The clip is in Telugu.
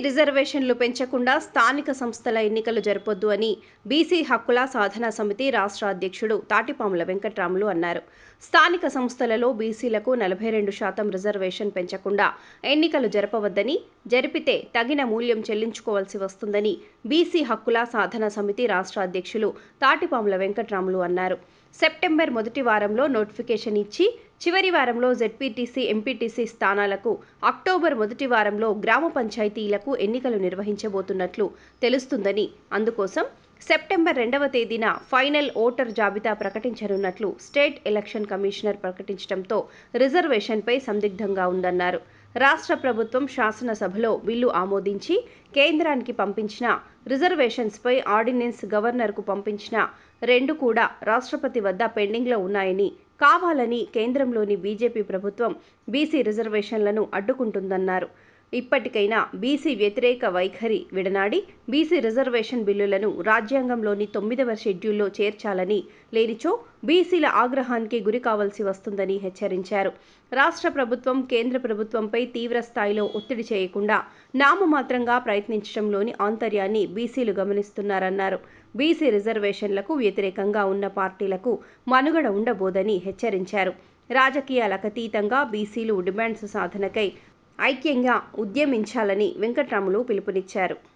రిజర్వేషన్లు పెంచకుండా స్థానిక సంస్థల ఎన్నికలు జరపొద్దు అని బీసీ హక్కుల సాధనా సమితి రాష్ట్ర అధ్యక్షుడు తాటిపాముల వెంకట్రాములు అన్నారు. స్థానిక సంస్థలలో బీసీలకు నలభై రెండు శాతం రిజర్వేషన్ పెంచకుండా ఎన్నికలు జరపవద్దని జరిపితే తగిన మూల్యం చెల్లించుకోవాల్సి వస్తుందని బీసీ హక్కుల సాధన సమితి రాష్ట్ర అధ్యక్షులు తాటిపాముల వెంకట్రాములు అన్నారు. సెప్టెంబర్ మొదటి వారంలో నోటిఫికేషన్ ఇచ్చి చివరి వారంలో జెడ్పీటీసీ ఎంపీటీసీ స్థానాలకు అక్టోబర్ మొదటి వారంలో గ్రామ పంచాయతీలకు ఎన్నికలు నిర్వహించబోతున్నట్లు తెలుస్తుందని అందుకోసం సెప్టెంబర్ రెండవ తేదీన ఫైనల్ ఓటర్ జాబితా ప్రకటించనున్నట్లు స్టేట్ ఎలక్షన్ కమిషనర్ ప్రకటించడంతో రిజర్వేషన్పై సందిగ్ధంగా ఉందన్నారు. రాష్ట్ర ప్రభుత్వం శాసనసభలో బిల్లు ఆమోదించి కేంద్రానికి పంపించిన రిజర్వేషన్స్పై ఆర్డినెన్స్ గవర్నర్కు పంపించిన రెండు కూడా రాష్ట్రపతి వద్ద పెండింగ్లో ఉన్నాయని కావాలని కేంద్రంలోని బీజేపీ ప్రభుత్వం బీసీ రిజర్వేషన్లను అడ్డుకుంటుందన్నారు. ఇప్పటికైనా బీసీ వ్యతిరేక వైఖరి విడనాడి బీసీ రిజర్వేషన్ బిల్లులను రాజ్యాంగంలోని తొమ్మిదవ షెడ్యూల్లో చేర్చాలని లేనిచో బీసీల ఆగ్రహానికి గురి కావాల్సి వస్తుందని హెచ్చరించారు. రాష్ట్ర ప్రభుత్వం కేంద్ర ప్రభుత్వంపై తీవ్ర స్థాయిలో ఒత్తిడి చేయకుండా నామమాత్రంగా ప్రయత్నించడంలోని ఆంతర్యాన్ని బీసీలు గమనిస్తున్నారన్నారు. బీసీ రిజర్వేషన్లకు వ్యతిరేకంగా ఉన్న పార్టీలకు మనుగడ ఉండబోదని హెచ్చరించారు. రాజకీయాలకు అతీతంగా బీసీలు డిమాండ్స్ సాధనకై ఐక్యంగా ఉద్యమించాలని వెంకట్రాములు పిలుపునిచ్చారు.